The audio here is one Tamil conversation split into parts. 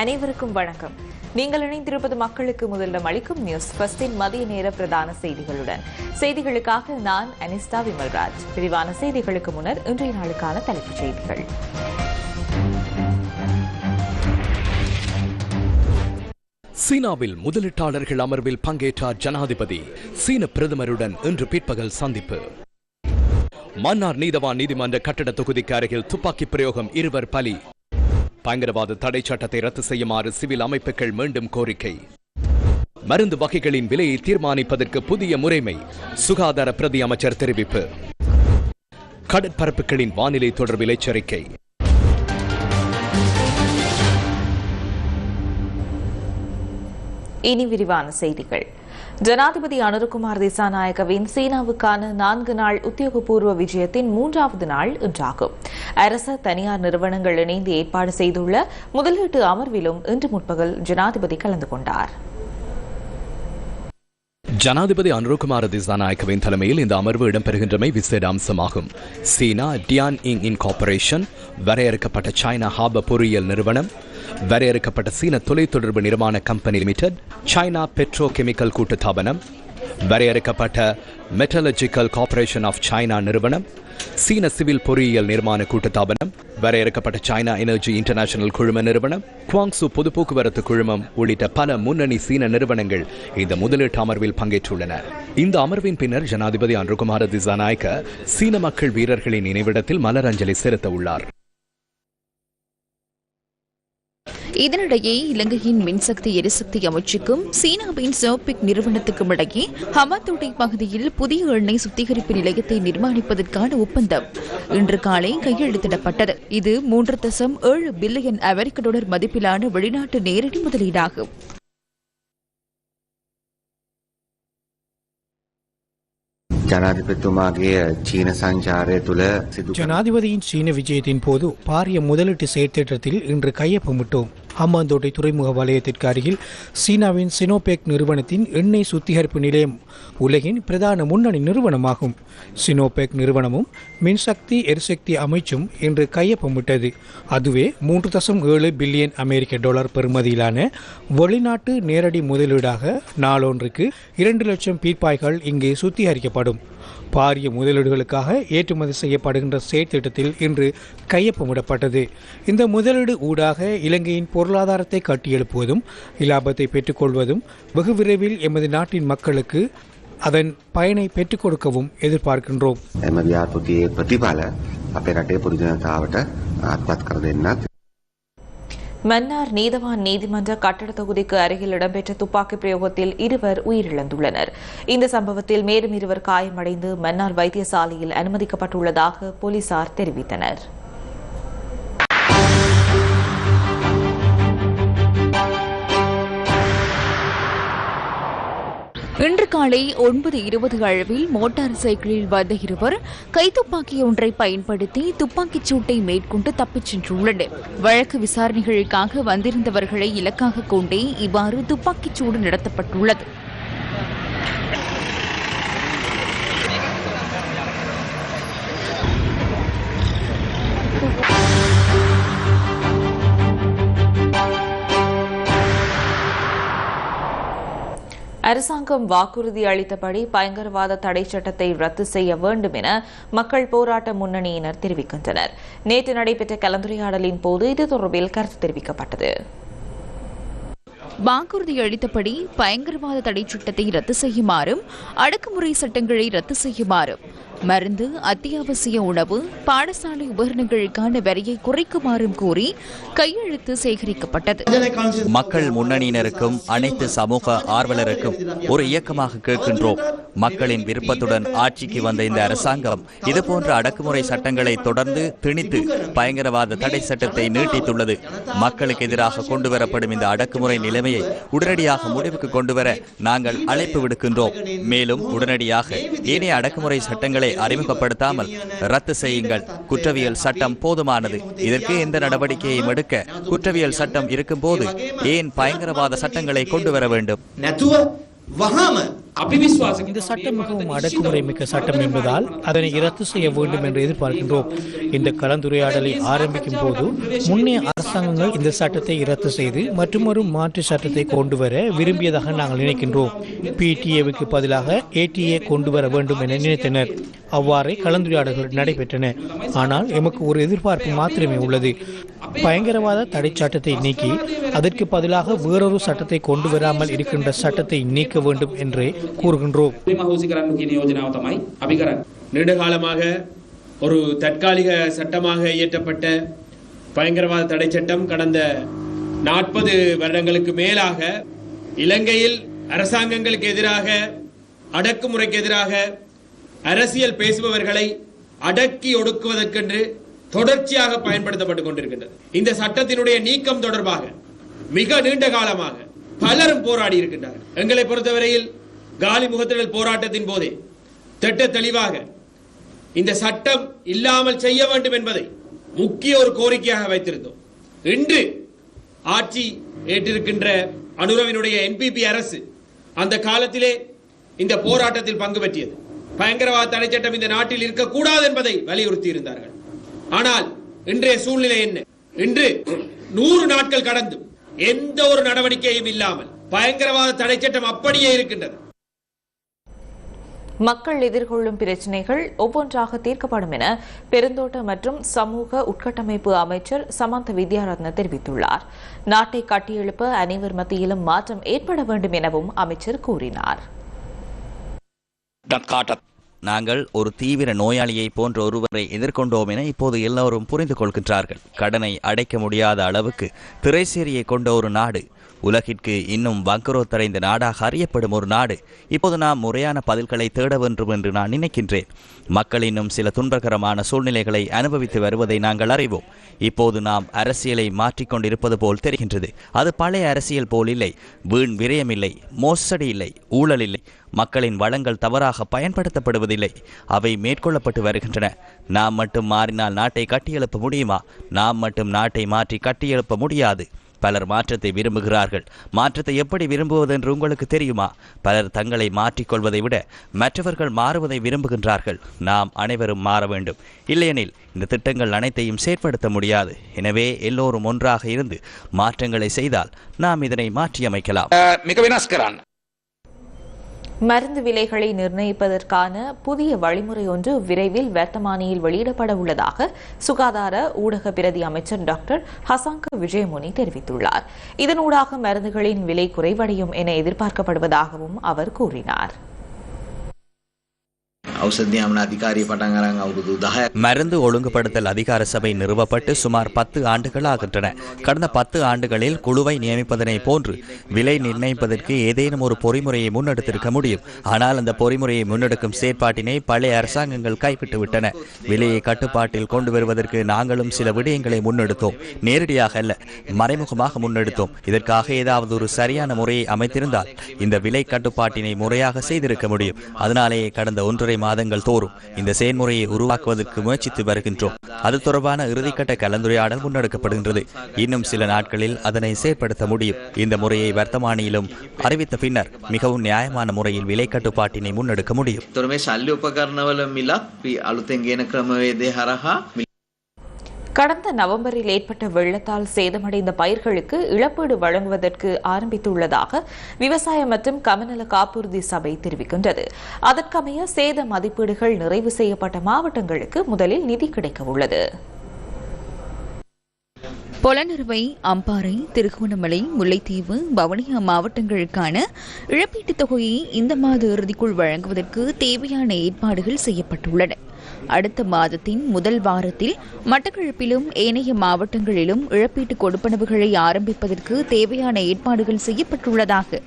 அனைவருக்கும் வணக்கம். நீங்கள் இணைந்திருப்பது மக்களுக்கு முதலிடம் அளிக்கும் நியூஸ் ஃபர்ஸ்டின் மதிய நேர பிரதான செய்திகளுடன். செய்திகளுக்காக நான் அனிஸ்தா விமல்ராஜ். விரிவான செய்திகளுக்கு முன்னர் இன்றைய நாளுக்கான தலைப்புச் செய்திகள். சீனாவில் முதலீட்டாளர்கள் அமர்வில் பங்கேற்றார் ஜனாதிபதி. சீன பிரதமருடன் இன்று பிற்பகல் சந்திப்பு. மன்னார் நீதவான் நீதிமன்ற கட்டட தொகுதிக்கு அருகில் துப்பாக்கி பிரயோகம் இருவர் பலி. பயங்கரவாத தடை சட்டத்தை ரத்து செய்யுமாறு சிவில் அமைப்புகள் மீண்டும் கோரிக்கை. மருந்து வகைகளின் விலையை தீர்மானிப்பதற்கு புதிய முறைமை சுகாதார பிரதி அமைச்சர் தெரிவிப்பு. கடற்பரப்புகளின் வானிலை தொடர்பில் எச்சரிக்கை. இனி விரிவான செய்திகள். ஜனாதிபதி அனுருகுமார் திசாநாயகவின் சீனாவுக்கான நான்கு நாள் உத்தியோகபூர்வ விஜயத்தின் மூன்றாவது நாள் இன்றாகும். அரச தனியார் நிறுவனங்கள் இணைந்து ஏற்பாடு செய்துள்ள முதலீட்டு அமர்விலும் இன்று முற்பகல் ஜனாதிபதி கலந்து கொண்டார். ஜனாதிபதி அனுருகுமார திசாநாயக்கவின் தலைமையில் இந்த அமர்வு இடம்பெறுகின்றமை விசேட அம்சமாகும் சீனா டியான் இங் இன் கார்பரேஷன் வரையறுக்கப்பட்ட சைனா ஹாப பொறியியல் நிறுவனம் வரையறுக்கப்பட்ட சீன தொலைத்தொடர்பு நிர்மாண company limited China petrochemical கூட்டுத்தாபனம். வரையறுக்கப்பட்ட மெட்டலஜிக்கல் கார்ப்பரேஷன் ஆஃப் சைனா நிறுவனம். சீன சிவில் பொறியியல் நிர்மாண கூட்டுத்தாபனம். வரையறுக்கப்பட்ட சைனா எனர்ஜி இன்டர்நேஷனல் குழும நிறுவனம். குவாங்சு பொது போக்குவரத்து குழுமம் உள்ளிட்ட பல முன்னணி சீன நிறுவனங்கள் இந்த முதலீட்டு அமர்வில் பங்கேற்றுள்ளன. இந்த அமர்வின் பின்னர் ஜனாதிபதி அன்ருகுமார திசாநாயக்க சீன மக்கள் வீரர்களின் நினைவிடத்தில் மலரஞ்சலி செலுத்த உள்ளார். இதனிடையே இலங்கையின் மின்சக்தி எரிசக்தி அமைச்சுக்கும் சீனாவின் சோபிக் நிறுவனத்துக்கும் இடையே ஹமாத்தோட்டை பகுதியில் புதிய எண்ணெய் சுத்திகரிப்பு நிலையத்தை நிர்மாணிப்பதற்கான ஒப்பந்தம் இன்று காலை கையெழுத்திடப்பட்டது. இது மூன்று தசம் ஏழு பில்லியன் அமெரிக்க டாலர் மதிப்பிலான வெளிநாட்டு நேரடி முதலீடாகும். ஜனாதிபதியுமாகிய சீன சஞ்சாரே துல ஜனாதிபதியின் சீன விஜயத்தின் போது பாரிய முதலீட்டு செயற்திட்டத்தில் இன்று கையொப்பமிட்டோம் ஹம்பாந்தோட்டை துறைமுக வலயத்திற்கு அருகில் சீனாவின் சினோபேக் நிறுவனத்தின் எண்ணெய் சுத்திகரிப்பு நிலையம் உலகின் பிரதான முன்னணி நிறுவனமாகும். சினோபேக் நிறுவனமும் மின்சக்தி எரிசக்தி அமைச்சும் இன்று கையொப்பமிட்டது. அதுவே மூன்று தசம் ஏழு பில்லியன் அமெரிக்க டாலர் பெறுமதியிலான வெளிநாட்டு நேரடி முதலீடாக நாளொன்றுக்கு இரண்டு லட்சம் பீப்பாய்கள் இங்கு சுத்திகரிக்கப்படும். பாரிய முதலீடுகளுக்காக ஏற்றுமதி செய்யப்படுகின்ற செயற்திட்டத்தில் இன்று கையொப்பமிடப்பட்டது. இந்த முதலீடு ஊடாக இலங்கையின் பொருளாதாரத்தை கட்டியெழுப்புவதும் இலாபத்தை பெற்றுக்கொள்வதும் வெகு விரைவில் எமது நாட்டின் மக்களுக்கு அதன் பயனை பெற்றுக் கொடுக்கவும் எதிர்பார்க்கின்றோம். எமது யார் புத்தியை பிரதிபால அப்பே மன்னார் நீதவான் நீதிமன்ற கட்டட தொகுதிக்கு அருகில் இடம்பெற்ற துப்பாக்கி பிரயோகத்தில் இருவர் உயிரிழந்துள்ளனர். இந்த சம்பவத்தில் மேலும் இருவர் காயமடைந்து மன்னார் வைத்தியசாலையில் அனுமதிக்கப்பட்டுள்ளதாக போலீசார் தெரிவித்தனர். இன்று காலை ஒன்பது இருபது அளவில் மோட்டார் சைக்கிளில் வந்த இருவர் கைத்துப்பாக்கி ஒன்றை பயன்படுத்தி துப்பாக்கிச் சூட்டை மேற்கொண்டு தப்பிச் சென்றுள்ளனர். வழக்கு விசாரணைகளுக்காக வந்திருந்தவர்களை இலக்காக கொண்டே இவ்வாறு துப்பாக்கிச் சூடு நடத்தப்பட்டுள்ளது. அரசாங்கம் வாக்குறுதி அளித்தபடி பயங்கரவாத தடை சட்டத்தை ரத்து செய்ய வேண்டும் என மக்கள் போராட்ட முன்னணியினர் தெரிவிக்கின்றனர். நேற்று நடைபெற்ற கலந்துரையாடலின் போது இது தொடர்பில் கருத்து தெரிவிக்கப்பட்டது. வாக்குறுதி அளித்தபடி பயங்கரவாத தடை சட்டத்தை ரத்து செய்யுமாறும் அடக்குமுறை சட்டங்களை ரத்து செய்யுமாறும் மருந்து அத்தியாவசிய உணவு பாடசாலை உபகரணங்களுக்கான வரியை குறைக்குமாறும் கோரி கையெழுத்து சேகரிக்கப்பட்டது. மக்கள் முன்னணியினருக்கும் அனைத்து சமூக ஆர்வலருக்கும் ஒரு இயக்கமாக கேட்கின்றோம். மக்களின் விருப்பத்துடன் ஆட்சிக்கு வந்த இந்த அரசாங்கம் இதுபோன்ற அடக்குமுறை சட்டங்களை தொடர்ந்து திணித்து பயங்கரவாத தடை சட்டத்தை நீட்டித்துள்ளது. மக்களுக்கு எதிராக கொண்டுவரப்படும் இந்த அடக்குமுறை நிலைமையை உடனடியாக முடிவுக்கு கொண்டுவர நாங்கள் அழைப்பு விடுக்கின்றோம். மேலும் உடனடியாக ஏனைய அடக்குமுறை சட்டங்களை அறிமுகப்படுத்தாமல் ரத்து செய்யுங்கள். குற்றவியல் சட்டம் போதுமானது. இதற்கு எந்த நடவடிக்கையும் எடுக்க குற்றவியல் சட்டம் இருக்கும்போது ஏன் பயங்கரவாத சட்டங்களை கொண்டு வர வேண்டும் இந்த சட்டம் மிகவும் அடக்குமுறை மிக்க சட்டம் என்பதால் அதனை ரத்து செய்ய வேண்டும் என்று எதிர்பார்க்கின்றோம். இந்த கலந்துரையாடலை ஆரம்பிக்கும் போது முன்னே அரசாங்கங்கள் இந்த சட்டத்தை ரத்து செய்து மற்றொரு மாற்று சட்டத்தை கொண்டு வர விரும்பியதாக நாங்கள் நினைக்கின்றோம். பிடிஏவுக்கு பதிலாக ஏடிஏ கொண்டு வர வேண்டும் என நினைத்தனர். அவ்வாறே கலந்துரையாடல்கள் நடைபெற்றன. ஆனால் எமக்கு ஒரு எதிர்பார்ப்பு மாத்திரமே உள்ளது. பயங்கரவாத தடை சட்டத்தை நீக்கி அதற்கு பதிலாக வேறொரு சட்டத்தை கொண்டு வராமல் இருக்கின்ற சட்டத்தை நீக்க வேண்டும் என்று கூறுகின்றோம். யோஜனாவை ஒரு தற்காலிக சட்டமாக இயற்றப்பட்ட பயங்கரவாத தடை சட்டம் கடந்த நாற்பது வருடங்களுக்கு மேலாக இலங்கையில் அரசாங்கங்களுக்கு எதிராக அடக்குமுறைக்கு எதிராக அரசியல் பேசுபவர்களை அடக்கி ஒடுக்குவதற்கென்று தொடர்ச்சியாக பயன்படுத்தப்பட்டுக் கொண்டிருக்கின்றது. இந்த சட்டத்தினுடைய நீக்கம் தொடர்பாக மிக நீண்ட காலமாக பலரும் போராடி இருக்கின்றார்கள். எங்களை பொறுத்தவரையில் காலி முகத்திடல் போராட்டத்தின் போதே திட்ட தெளிவாக இந்த சட்டம் இல்லாமல் செய்ய வேண்டும் என்பதை முக்கிய ஒரு கோரிக்கையாக வைத்திருந்தோம். இன்று ஆட்சி ஏற்றிருக்கின்ற அனுரவினுடைய என்பிபி அரசு அந்த காலத்திலே இந்த போராட்டத்தில் பங்கு பெற்றியது. பயங்கரவாத தடை சட்டம் இந்த நாட்டில் இருக்கக்கூடாது என்பதை வலியுறுத்தி இருந்தார்கள் ஆனால் இன்றைய சூழ்நிலை என்ன? இன்று நூறு நாட்கள் கடந்து எந்த ஒரு நடவடிக்கையும் இல்லாமல் பயங்கரவாத தடை சட்டம் அப்படியே இருக்கின்றது. மக்கள் எதிர்கொள்ளும் பிரச்சினைகள் ஒவ்வொன்றாக தீர்க்கப்படும் என பெருந்தோட்ட மற்றும் சமூக உட்கட்டமைப்பு அமைச்சர் சமந்த வித்யாரத்ன தெரிவித்துள்ளார். நாட்டை கட்டியெழுப்ப அனைவர் மத்தியிலும் மாற்றம் ஏற்பட வேண்டும் எனவும் அமைச்சர் கூறினார். நாங்கள் ஒரு தீவிர நோயாளியை போன்ற ஒருவரை எதிர்கொண்டோம் என இப்போது எல்லோரும் புரிந்து கொள்கின்றார்கள். கடனை அடைக்க முடியாத அளவுக்கு திரைசேரியை கொண்ட ஒரு நாடு உலகிற்கு இன்னும் வங்குரோத்தடைந்த நாடாக அறியப்படும் ஒரு நாடு. இப்போது நாம் முறையான பதில்களை தேட வேண்டும் என்று நான் நினைக்கின்றேன். மக்கள் இன்னும் சில துன்பகரமான சூழ்நிலைகளை அனுபவித்து வருவதை நாங்கள் அறிவோம். இப்போது நாம் அரசியலை மாற்றிக்கொண்டிருப்பது போல் தெரிகின்றது. அது பழைய அரசியல் போல் இல்லை. வீண் விரயமில்லை. மோசடி இல்லை. ஊழல் இல்லை. மக்களின் வளங்கள் தவறாக பயன்படுத்தப்படுவதில்லை. அவை மேற்கொள்ளப்பட்டு வருகின்றன. நாம் மட்டும் மாறினால் நாட்டை கட்டியெழுப்ப முடியுமா? நாம் மட்டும் நாட்டை மாற்றி கட்டியெழுப்ப முடியாது. பலர் மாற்றத்தை விரும்புகிறார்கள். மாற்றத்தை எப்படி விரும்புவதென்று உங்களுக்கு தெரியுமா? பலர் தங்களை மாற்றிக்கொள்வதை விட மற்றவர்கள் மாறுவதை விரும்புகின்றார்கள். நாம் அனைவரும் மாற வேண்டும். இல்லையெனில் இந்த திட்டங்கள் அனைத்தையும் செயற்படுத்த முடியாது. எனவே எல்லோரும் ஒன்றாக இருந்து மாற்றங்களை செய்தால் நாம் இதனை மாற்றியமைக்கலாம். மிக வினாஸ்கரான் மருந்து விலைகளை நிர்ணயிப்பதற்கான புதிய வழிமுறை ஒன்று விரைவில் வர்த்தமானியில் வெளியிடப்பட உள்ளதாக சுகாதார ஊடக பிரதி அமைச்சர் டாக்டர் ஹசாங்க விஜயமுனி தெரிவித்துள்ளார். இதனூடாக மருந்துகளின் விலை குறைவடையும் என எதிர்பார்க்கப்படுவதாகவும் அவர் கூறினார். மருந்து ஒழுங்குபடுத்தல் அதிகார சபை நிறுவப்பட்டு சுமார் பத்து ஆண்டுகள் ஆகின்றன கடந்த பத்து ஆண்டுகளில் குழுவை நியமிப்பதனை போன்று விலை நிர்ணயிப்பதற்கு ஏதேனும் ஒரு பொறிமுறையை முன்னெடுத்திருக்க முடியும். ஆனால் அந்த பொறிமுறையை முன்னெடுக்கும் செயற்பாட்டினை பழைய அரசாங்கங்கள் கைவிட்டு விட்டன விலையை கட்டுப்பாட்டில் கொண்டு வருவதற்கு நாங்களும் சில விடயங்களை முன்னெடுத்தோம். நேரடியாக அல்ல மறைமுகமாக முன்னெடுத்தோம். இதற்காக ஏதாவது ஒரு சரியான முறையை அமைத்திருந்தால் இந்த விலை கட்டுப்பாட்டினை முறையாக செய்திருக்க முடியும். அதனாலேயே கடந்த ஒன்றரை மாதங்கள் தோறும் இந்த செயல்முறையை உருவாக்குவதற்கு முயற்சித்து வருகின்றோம். அது தொடர்பான இறுதிக்கட்ட கலந்துரையாடல் முன்னெடுக்கப்படுகின்றது. இன்னும் சில நாட்களில் அதனை செயற்படுத்த முடியும். இந்த முறையை வர்த்தமானியிலும் அறிவித்த பின்னர் மிகவும் நியாயமான முறையில் விலை கட்டுப்பாட்டினை முன்னெடுக்க முடியும். கடந்த நவம்பரில் ஏற்பட்ட வெள்ளத்தால் சேதமடைந்த பயிர்களுக்கு இழப்பீடு வழங்குவதற்கு ஆரம்பித்துள்ளதாக விவசாய மற்றும் கமநல காப்புறுதி சபை தெரிவிக்கின்றது. அதற்கமைய சேத மதிப்பீடுகள் நிறைவு செய்யப்பட்ட மாவட்டங்களுக்கு முதலில் நிதி கிடைக்க உள்ளது பொலனறுவை அம்பாறை திருகோணமலை முல்லைத்தீவு வவுனியா மாவட்டங்களுக்கான இழப்பீட்டுத் தொகையை இந்த மாத இறுதிக்குள் வழங்குவதற்கு தேவையான ஏற்பாடுகள் செய்யப்பட்டுள்ளன. அடுத்த மாதத்தின் முதல் வாரத்தில் மட்டக்களப்பிலும் ஏனைய மாவட்டங்களிலும் இழப்பீட்டு கொடுப்பனவுகளை ஆரம்பிப்பதற்கு தேவையான ஏற்பாடுகள் செய்யப்பட்டுள்ளதாக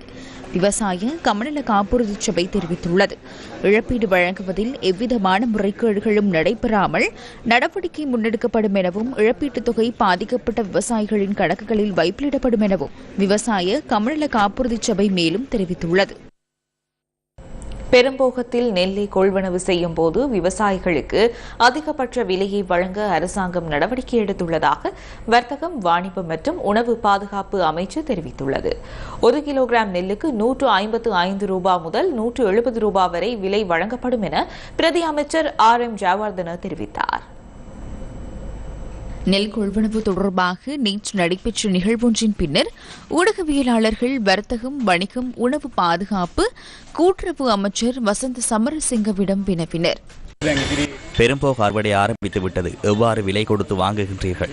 விவசாய கமநல காப்புறுதி சபை தெரிவித்துள்ளது. இழப்பீடு வழங்குவதில் எவ்விதமான முறைகேடுகளும் நடைபெறாமல் நடவடிக்கை முன்னெடுக்கப்படும் எனவும் இழப்பீட்டுத் தொகை பாதிக்கப்பட்ட விவசாயிகளின் கணக்குகளில் வைப்பிலிடப்படும் எனவும் விவசாய கமநல காப்புறுதி சபை மேலும் தெரிவித்துள்ளது. பெரும்போகத்தில் நெல்லை கொள்வனவு செய்யும் போது விவசாயிகளுக்கு அதிகபட்ச விலையை வழங்க அரசாங்கம் நடவடிக்கை எடுத்துள்ளதாக வர்த்தகம் வாணிபம் மற்றும் உணவு பாதுகாப்பு அமைச்சு தெரிவித்துள்ளது. ஒரு கிலோகிராம் நெல்லுக்கு நூற்று ஐம்பத்து ஐந்து ரூபாய் முதல் நூற்று எழுபது ரூபாய் வரை விலை வழங்கப்படும் என பிரதி அமைச்சர் ஆர் எம் ஜவர்தன தெரிவித்தார். நெல் கொள்வனவு தொடர்பாக நேற்று நடைபெற்ற நிகழ்வொன்றின் பின்னர் ஊடகவியலாளர்கள் வர்த்தகம் வணிகம் உணவு பாதுகாப்பு கூட்டுறவு அமைச்சர் வசந்த சமரசிங்கவிடம் வினவினர். பெரும்போ கார்வடை ஆரம்பித்து விட்டது. எவ்வாறு விலை கொடுத்து வாங்குகின்றீர்கள்?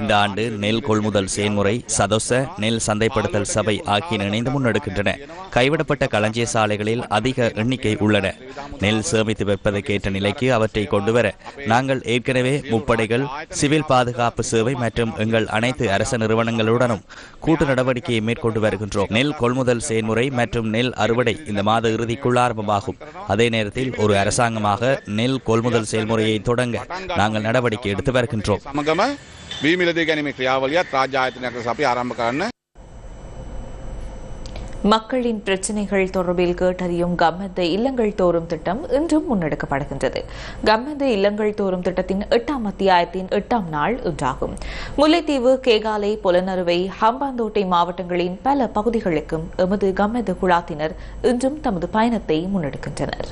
இந்த ஆண்டு நெல் கொள்முதல் செயல்முறை சதோச நெல் சந்தைப்படுத்தல் சபை ஆகியன இணைந்து முன்னெடுக்கின்றன. கைவிடப்பட்ட களஞ்சிய சாலைகளில் அதிக எண்ணிக்கை உள்ளன. நெல் சேமித்து விற்பதற்கேற்ற நிலைக்கு அவற்றை கொண்டுவர நாங்கள் ஏற்கனவே முப்படைகள் சிவில் பாதுகாப்பு சேவை மற்றும் எங்கள் அனைத்து அரச நிறுவனங்களுடனும் கூட்டு நடவடிக்கையை மேற்கொண்டு வருகின்றோம். நெல் கொள்முதல் செயல்முறை மற்றும் நெல் அறுவடை இந்த மாத இறுதி ஆரம்பமாகும். அதே நேரத்தில் ஒரு அரசாங்கமாக நெல் கொள்முதல் செயல்முறையை தொடங்க நாங்கள் நடவடிக்கை எடுத்து வருகின்றோம். மக்களின் பிரச்சினைகள் தொடர்பில் கேட்டறியும் கம்மந்த இல்லங்கள் தோறும் திட்டம் இன்றும் முன்னெடுக்கப்படுகின்றது. கம்மந்த இல்லங்கள் தோறும் திட்டத்தின் எட்டாம் அத்தியாயத்தின் எட்டாம் நாள் இன்றாகும். முல்லைத்தீவு கேகாலை புலனறுவை ஹம்பாந்தோட்டை மாவட்டங்களின் பல பகுதிகளுக்கும் எமது கம்மந்த குழாத்தினர் இன்றும் தமது பயணத்தை முன்னெடுக்கின்றனர்.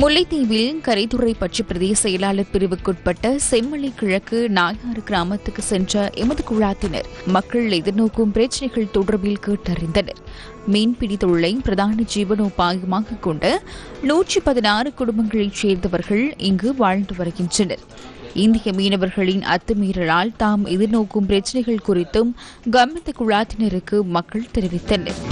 முல்லைத்தீவில் கரைத்துறை பட்சி பிரதேச செயலாளர் பிரிவுக்குட்பட்ட செம்மலை கிழக்கு நாயாறு கிராமத்துக்கு சென்ற எமது குழாத்தினர் மக்கள் எதிர்நோக்கும் பிரச்சினைகள் தொடர்பில் கேட்டறிந்தனர். மீன்பிடி தொழிலை பிரதான ஜீவனோபாயமாக கொண்ட நூற்றி பதினாறு குடும்பங்களைச் சேர்ந்தவர்கள் இங்கு வாழ்ந்து வருகின்றனர். இந்திய மீனவர்களின் அத்துமீறலால் தாம் எதிர்நோக்கும் பிரச்சினைகள் குறித்தும் கவனித்த குழாத்தினருக்கு மக்கள் தெரிவித்தனர்.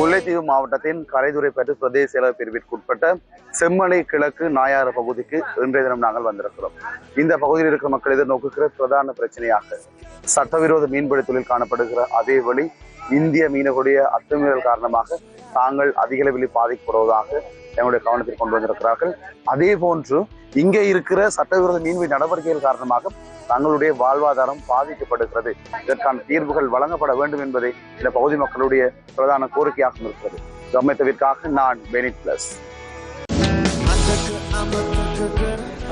முல்லைத்தீவு மாவட்டத்தின் கரைதுறை பிரதேச செயலர் பிரிவிற்குட்பட்ட செம்மலை கிழக்கு நாயாறு பகுதிக்கு இன்றைய தினம் நாங்கள் வந்திருக்கிறோம். இந்த பகுதியில் இருக்கிற மக்கள் எதிர்நோக்குகிற பிரதான பிரச்சனையாக சட்டவிரோத மீன்பிடி தொழில் காணப்படுகிற அதே வழி இந்திய மீனவருடைய அத்துமீறல் காரணமாக தாங்கள் அதிக அளவில் பாதிக்கப்படுவதாக எங்களுடைய கவனத்தில் கொண்டு வந்திருக்கிறார்கள். அதே போன்று இங்கே இருக்கிற சட்டவிரோத மீன்பிடி நடவடிக்கைகள் காரணமாக தங்களுடைய வாழ்வாதாரம் பாதிக்கப்படுகிறது. இதற்கான தீர்வுகள் வழங்கப்பட வேண்டும் என்பதே இந்த பகுதி மக்களுடைய பிரதான கோரிக்கையாக இருக்கிறது. கவனித்தவிற்காக நான் பெனிட் பிளஸ்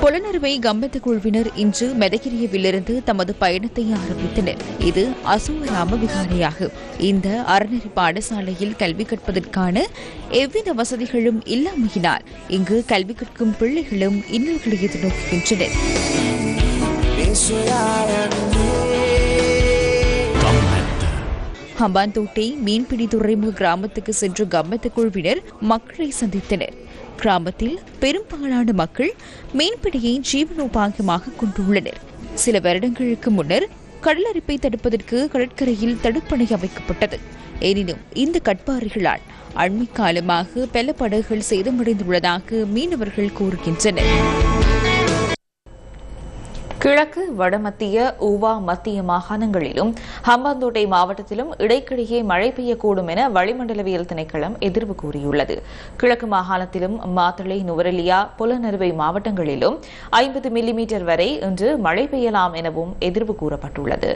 புலனறுவை கம்பத்து குழுவினர் இன்று மெதகிரியவிலிருந்து தமது பயணத்தை ஆரம்பித்தனர். இது அசோகராம விகாரையாகும் இந்த அறநெறி பாடசாலையில் கல்வி கற்பதற்கான எவ்வித வசதிகளும் இல்லாமையினால் இங்கு கல்வி கற்கும் பிள்ளைகளும் இன்னல்களை எதிர்நோக்குகின்றனர். ஹம்பாந்தோட்டை மீன்பிடி துறைமுக கிராமத்துக்கு சென்ற கம்மத்து குழுவினர் மக்களை சந்தித்தனர். கிராமத்தில் பெரும்பாலான மக்கள் மீன்பிடியை ஜீவனோபாயமாக கொண்டுள்ளனர். சில வருடங்களுக்கு முன்னர் கடலரிப்பை தடுப்பதற்கு கடற்கரையில் தடுப்பணை அமைக்கப்பட்டது. எனினும் இந்த கட்பாரிகளால் அண்மை காலமாக பல படகுகள் சேதமடைந்துள்ளதாக மீனவர்கள் கூறுகின்றனர். கிழக்கு வடமத்திய ஊவா மத்திய மாகாணங்களிலும் ஹம்பாந்தோட்டை மாவட்டத்திலும் இடைக்கிடையே மழை பெய்யக்கூடும் என வளிமண்டலவியல் திணைக்களம் எதிர்வு கூறியுள்ளது. கிழக்கு மாகாணத்திலும் மாத்தளை நுவரெலியா புலனறுவை மாவட்டங்களிலும் ஐம்பது மில்லிமீட்டர் வரை இன்று மழை பெய்யலாம் எனவும் எதிர்வு கூறப்பட்டுள்ளது.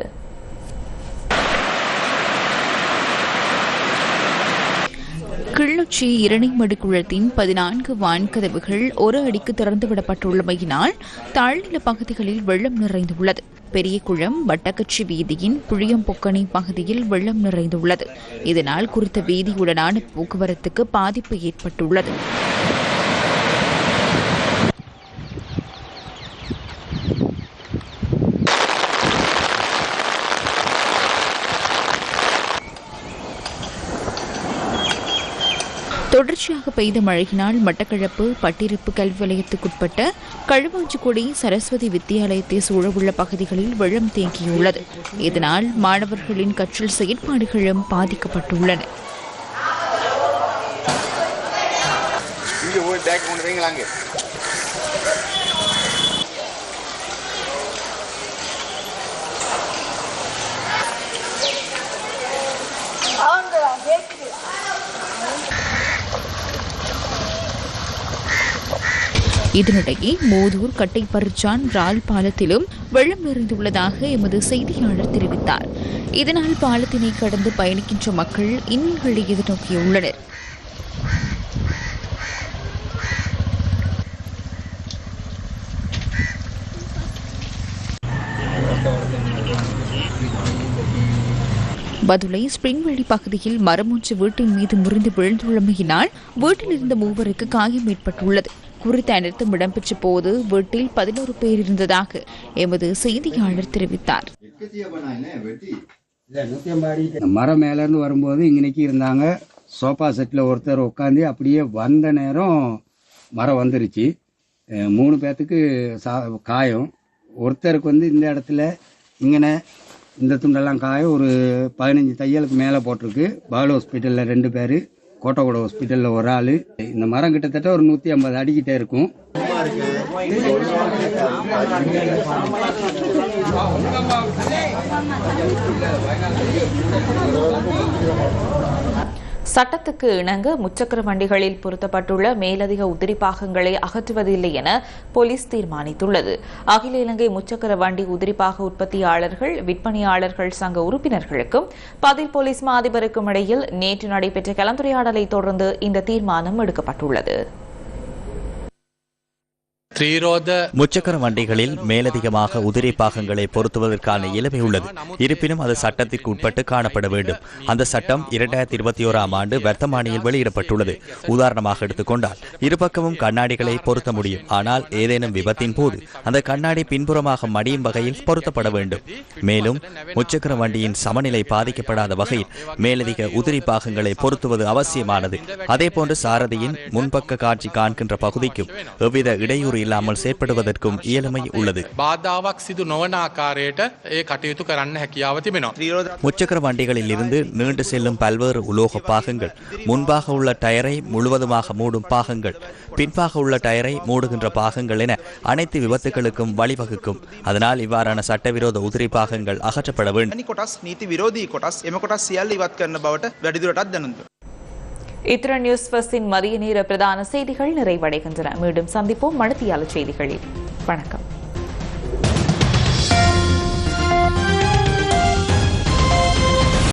கிள்ளுச்சி இரணைமடு குளத்தின் பதினான்கு வான்கதவுகள் ஒரு அடிக்கு திறந்துவிடப்பட்டுள்ளமையினால் தாழ்நில பகுதிகளில் வெள்ளம் நிறைந்துள்ளது. பெரிய குளம் வட்டக்கச்சி வீதியின் புளியம்பொக்கணி பகுதியில் வெள்ளம் நிறைந்துள்ளது. இதனால் குறித்த வீதியுடனான போக்குவரத்துக்கு பாதிப்பு ஏற்பட்டுள்ளது. தொடர்ச்சியாக பெய்த மழையினால் மட்டக்களப்பு பட்டிருப்பு கல்வி வலயத்துக்குட்பட்ட களுவாஞ்சிக்குடி சரஸ்வதி வித்தியாலயத்தை சூழவுள்ள பகுதிகளில் வெள்ளம் தேங்கியுள்ளது. இதனால் மாணவர்களின் கற்றல் செயற்பாடுகளும் பாதிக்கப்பட்டுள்ளன. இதனிடையே மோதூர் கட்டைப்பருச்சான் ரால் பாலத்திலும் வெள்ளம் நிறைந்துள்ளதாக எமது செய்தியாளர் தெரிவித்தார். இதனால் பாலத்தினை கடந்து பயணிக்கின்ற மக்கள் இன்னல்களை எதிர்நோக்கியுள்ளனர். பதுளை ஸ்பிரிங்வெளி பகுதியில் மரம் ஒன்று வீட்டின் மீது முறிந்து விழுந்துள்ளமையினால் வீட்டில் இருந்த மூவருக்கு காயம் ஏற்பட்டுள்ளது. குறித்த அனர்த்தம் இடம்பெற்ற போது வீட்டில் பதினோரு பேர் இருந்ததாக எமது செய்தியாளர் தெரிவித்தார். மரம் மேலேருந்து வரும்போது இங்கனைக்கு இருந்தாங்க. சோஃபா செட்டில் ஒருத்தர் உட்காந்து அப்படியே வந்த நேரம் மரம் வந்துருச்சு. மூணு பேர்த்துக்கு சா காயம். ஒருத்தருக்கு வந்து இந்த இடத்துல இங்கன இந்த துண்டெல்லாம் காய ஒரு பதினஞ்சு தையலுக்கு மேலே போட்டிருக்கு. பாலு ஹாஸ்பிட்டலில் ரெண்டு பேர் கோட்டக்கோட ஹாஸ்பிட்டலில் ஒரு ஆள். இந்த மரம் கிட்டத்தட்ட ஒரு நூற்றி ஐம்பது அடிக்கிட்டே இருக்கும். சட்டத்துக்கு இணங்க முச்சக்கர வண்டிகளில் பொருத்தப்பட்டுள்ள மேலதிக உதிரி பாகங்களை அகற்றுவதில்லை என போலீஸ் தீர்மானித்துள்ளது. அகில இலங்கை முச்சக்கர வண்டி உதிரிப்பாக உற்பத்தியாளர்கள் விற்பனையாளர்கள் சங்க உறுப்பினர்களுக்கும் பதில் போலீஸ் மா அதிபருக்கும் இடையில் நேற்று நடைபெற்ற கலந்துரையாடலை தொடர்ந்து இந்த தீர்மானம் எடுக்கப்பட்டுள்ளது. முச்சக்கர வண்டிகளில் மேலதிகமாக உதிரி பாகங்களை பொருத்துவதற்கான இயலுமை உள்ளது. இருப்பினும் அது சட்டத்திற்கு உட்பட்டு காணப்பட வேண்டும். அந்த சட்டம் இரண்டாயிரத்தி இருபத்தி ஓராம் ஆண்டு வர்த்தமானியில் வெளியிடப்பட்டுள்ளது. உதாரணமாக எடுத்துக்கொண்டால் இருபக்கமும் கண்ணாடிகளை பொருத்த முடியும். ஆனால் ஏதேனும் விபத்தின் போது அந்த கண்ணாடி பின்புறமாக மடியும் வகையில் பொருத்தப்பட வேண்டும். மேலும் முச்சக்கர வண்டியின் சமநிலை பாதிக்கப்படாத வகையில் மேலதிக உதிரி பாகங்களை பொருத்துவது அவசியமானது. அதேபோன்று சாரதியின் முன்பக்க காட்சி காண்கின்ற பகுதிக்கும் எவ்வித இடையூறு இல்லாமல் செயற்படுவதற்கும் இயலுமை உள்ளது முச்சக்கர வண்டிகளில் இருந்து நீண்டு செல்லும் பல்வேறு உலோக பாகங்கள் முன்பாக உள்ள டயரை முழுவதுமாக மூடும் பாகங்கள் பின்பாக உள்ள டயரை மூடுகின்ற பாகங்கள் என அனைத்து விபத்துகளுக்கும் வழிவகுக்கும் அதனால் இவ்வாறான சட்டவிரோத உதிரி பாகங்கள் அகற்றப்பட வேண்டும் இத்திரன் நியூஸ் பஸ்டின் மதிய நேர பிரதான செய்திகள் நிறைவடைகின்றன. மீண்டும் சந்திப்போம். மனத்தியால செய்திகளில். வணக்கம்.